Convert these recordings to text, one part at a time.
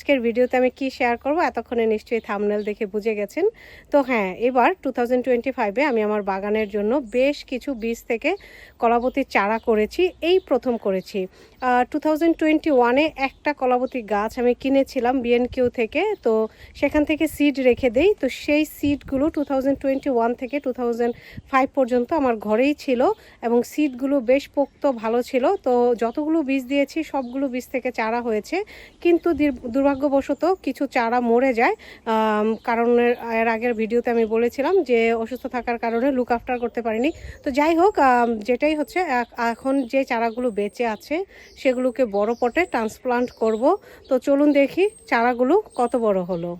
আজকের ভিডিওতে আমি কি শেয়ার করব? এতক্ষণে নিশ্চয়ই থামনেল দেখে বুঝে গেছেন। তো হ্যাঁ এবার টু থাউজেন্ড টোয়েন্টি ফাইভে আমি আমার বাগানের জন্য বেশ কিছু বীজ থেকে কলাবতীর চারা করেছি, এই প্রথম করেছি। টু থাউজেন্ড টোয়েন্টি ওয়ানে একটা কলাবতী গাছ আমি কিনেছিলাম বিএনকিউ থেকে, তো সেখান থেকে সিড রেখে দেই। তো সেই সিডগুলো টু থাউজেন্ড টোয়েন্টি ওয়ান থেকে টু থাউজেন্ড ফাইভ পর্যন্ত আমার ঘরেই ছিল এবং সিডগুলো বেশ পোক্ত ভালো ছিল। তো যতগুলো বীজ দিয়েছি, সবগুলো বীজ থেকে চারা হয়েছে। কিন্তু দুর্ভাগ্যবশত কিছু চারা মরে যায়। কারণ এর- আগের ভিডিওতে আমি বলেছিলাম যে অসুস্থ থাকার কারণে লুক আফটার করতে পারিনি। তো যাই হোক যেটাই হচ্ছে এখন যে চারাগুলো বেঁচে আছে, সেগুলোকে বড় পটে ট্রান্সপ্লান্ট করব। তো চলুন দেখি চারাগুলো কত বড় হলো।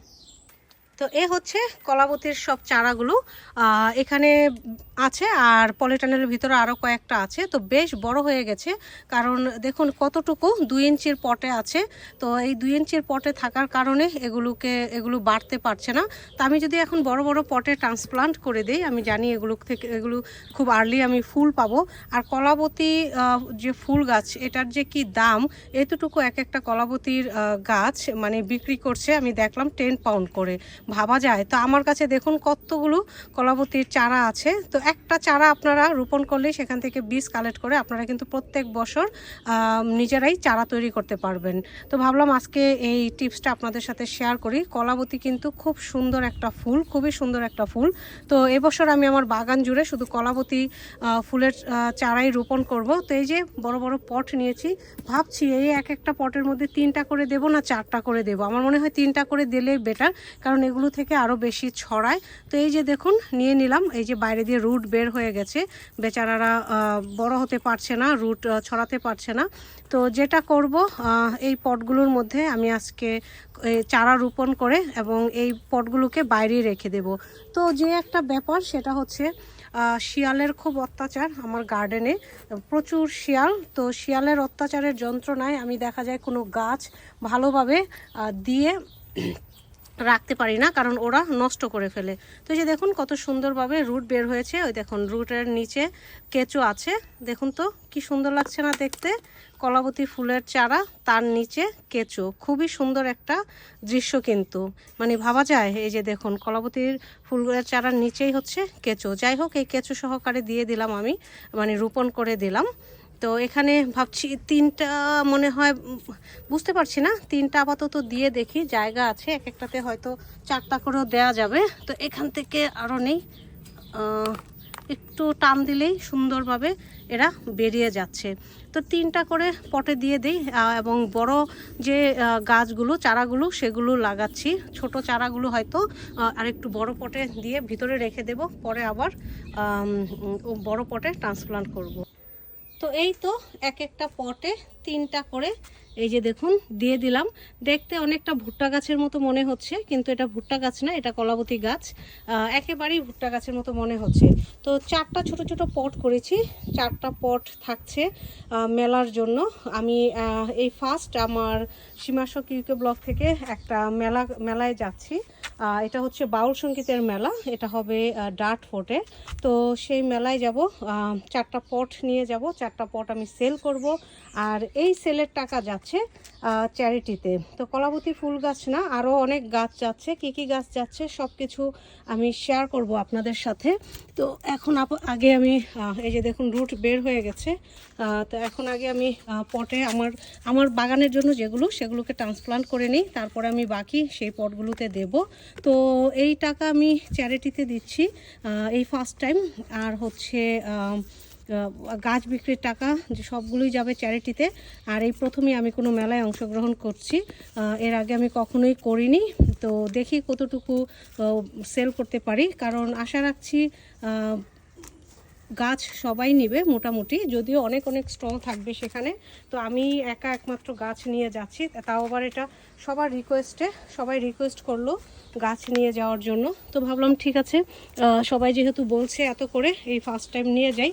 তো এ হচ্ছে কলাবতীর সব চারাগুলো। এখানে আছে আর পলিটানের ভিতরে আরও কয়েকটা আছে। তো বেশ বড় হয়ে গেছে। কারণ দেখুন কতটুকু দুই ইঞ্চির পটে আছে। তো এই দুই ইঞ্চির পটে থাকার কারণে এগুলোকে, এগুলো বাড়তে পারছে না। তো আমি যদি এখন বড় বড় পটে ট্রান্সপ্লান্ট করে দিই, আমি জানি এগুলো থেকে, এগুলো খুব আর্লি আমি ফুল পাবো। আর কলাবতী যে ফুল গাছ, এটার যে কি দাম, এতটুকু এক একটা কলাবতীর গাছ মানে বিক্রি করছে, আমি দেখলাম টেন পাউন্ড করে। ভাবা যায়। তো আমার কাছে দেখুন কতগুলো কলাবতীর চারা আছে। তো একটা চারা আপনারা রোপণ করলে সেখান থেকে বীজ কালেক্ট করে আপনারা কিন্তু প্রত্যেক বছর নিজেরাই চারা তৈরি করতে পারবেন। তো ভাবলাম আজকে এই টিপসটা আপনাদের সাথে শেয়ার করি। কলাবতী কিন্তু খুব সুন্দর একটা ফুল, খুবই সুন্দর একটা ফুল। তো এবছর আমি আমার বাগান জুড়ে শুধু কলাবতী ফুলের চারাই রোপণ করব। তো এই যে বড় বড় পট নিয়েছি, ভাবছি এই এক একটা পটের মধ্যে তিনটা করে দেবো না চারটা করে দেবো? আমার মনে হয় তিনটা করে দিলেই বেটার কারণ এগুলো থেকে আরও বেশি ছড়ায়। তো এই যে দেখুন, নিয়ে নিলাম। এই যে বাইরে দিয়ে রুট বের হয়ে গেছে। বেচারারা বড় হতে পারছে না, রুট ছড়াতে পারছে না। তো যেটা করব এই পটগুলোর মধ্যে আমি আজকে চারা রোপণ করে এবং এই পটগুলোকে বাইরে রেখে দেব। তো যে একটা ব্যাপার, সেটা হচ্ছে শিয়ালের খুব অত্যাচার আমার গার্ডেনে। প্রচুর শিয়াল। তো শিয়ালের অত্যাচারের যন্ত্রণায় আমি দেখা যায় কোনো গাছ ভালোভাবে দিয়ে রাখতে পারি না, কারণ ওরা নষ্ট করে ফেলে। তো এই যে দেখুন কত সুন্দরভাবে রুট বের হয়েছে, ওই দেখুন রুটের নিচে কেঁচো আছে। দেখুন তো কি সুন্দর লাগছে না দেখতে। কলাবতী ফুলের চারা, তার নিচে কেঁচো। খুবই সুন্দর একটা দৃশ্য কিন্তু। মানে ভাবা যায়, এই যে দেখুন কলাবতীর ফুলের চারার নিচেই হচ্ছে কেঁচো। যাই হোক, এই কেঁচো সহকারে দিয়ে দিলাম আমি মানে রোপণ করে দিলাম। তো এখানে ভাবছি তিনটা, মনে হয়, বুঝতে পারছি না, তিনটা আপাতত দিয়ে দেখি, জায়গা আছে, এক একটাতে হয়তো চারটা করেও দেয়া যাবে। তো এখান থেকে আরও নেই। একটু টান দিলেই সুন্দরভাবে এরা বেরিয়ে যাচ্ছে। তো তিনটা করে পটে দিয়ে দিই এবং বড় যে গাছগুলো, চারাগুলো, সেগুলো লাগাচ্ছি। ছোট চারাগুলো হয়তো আর একটু বড় পটে দিয়ে ভিতরে রেখে দেব, পরে আবার বড় পটে ট্রান্সপ্লান্ট করব। তো এই তো এক একটা পটে তিনটা করে, এই যে দেখুন, দিয়ে দিলাম। দেখতে অনেকটা ভুট্টা গাছের মতো মনে হচ্ছে, কিন্তু এটা ভুট্টা গাছ না, এটা কলাবতী গাছ। একেবারেই ভুট্টা গাছের মতো মনে হচ্ছে। তো চারটা ছোট ছোট পট করেছি, চারটা পট থাকছে মেলার জন্য। আমি এই ফার্স্ট আমার সীমাশক ইউকে ব্লক থেকে একটা মেলা, মেলায় যাচ্ছি। এটা হচ্ছে বাউল সঙ্গীতের মেলা। এটা হবে ডার্ট ফোর্টে। তো সেই মেলায় যাব চারটা পট নিয়ে যাব। চারটা পট আমি সেল করব। আর এই সেলের টাকা যাচ্ছে চ্যারিটিতে। তো কলাবতী ফুল গাছ না আরও অনেক গাছ যাচ্ছে, কি কি গাছ যাচ্ছে সব কিছু আমি শেয়ার করব আপনাদের সাথে। তো এখন আগে আমি এই যে দেখুন রুট বের হয়ে গেছে। তো এখন আগে আমি পটে আমার আমার বাগানের জন্য যেগুলো, সেগুলোকে ট্রান্সপ্লান্ট করে নিই। তারপরে আমি বাকি সেই পটগুলোতে দেব। তো এই টাকা আমি চ্যারিটিতে দিচ্ছি এই ফার্স্ট টাইম আর হচ্ছে গাছ বিক্রির টাকা যে সবগুলোই যাবে চ্যারিটিতে। আর এই প্রথমেই আমি কোনো মেলায় অংশগ্রহণ করছি। এর আগে আমি কখনোই করিনি। তো দেখি কতটুকু সেল করতে পারি। কারণ আশা রাখছি গাছ সবাই নেবে মোটামুটি, যদিও অনেক অনেক স্টল থাকবে সেখানে। তো আমি একা একমাত্র গাছ নিয়ে যাচ্ছি, তাও আবার এটা সবার রিকোয়েস্টে সবাই রিকোয়েস্ট করল গাছ নিয়ে যাওয়ার জন্য। তো ভাবলাম ঠিক আছে সবাই যেহেতু বলছে এত করে, এই ফার্স্ট টাইম নিয়ে যাই।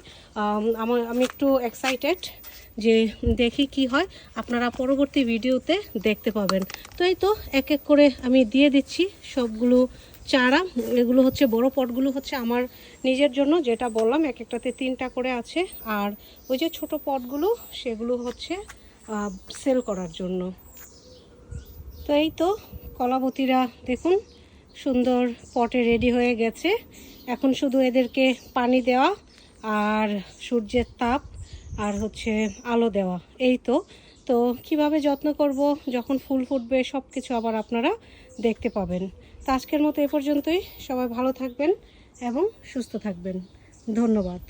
আমার আমি একটু এক্সাইটেড যে দেখি কি হয়, আপনারা পরবর্তী ভিডিওতে দেখতে পাবেন। তো এই তো, এক এক করে আমি দিয়ে দিচ্ছি সবগুলো চারা, এগুলো হচ্ছে বড় পটগুলো হচ্ছে আমার নিজের জন্য, যেটা বললাম, এক একটাতে তিনটা করে আছে। আর ওই যে ছোট পটগুলো, সেগুলো হচ্ছে সেল করার জন্য। তো এই তো, কলাবতীরা দেখুন, সুন্দর পটে রেডি হয়ে গেছে। এখন শুধু এদেরকে পানি দেওয়া আর সূর্যের তাপ আর হচ্ছে আলো দেওয়া। এই তো তো কীভাবে যত্ন করব, যখন ফুল ফুটবে সব কিছু আবার আপনারা দেখতে পাবেন। তো আজকের মতো এ পর্যন্তই। সবাই ভালো থাকবেন এবং সুস্থ থাকবেন। ধন্যবাদ।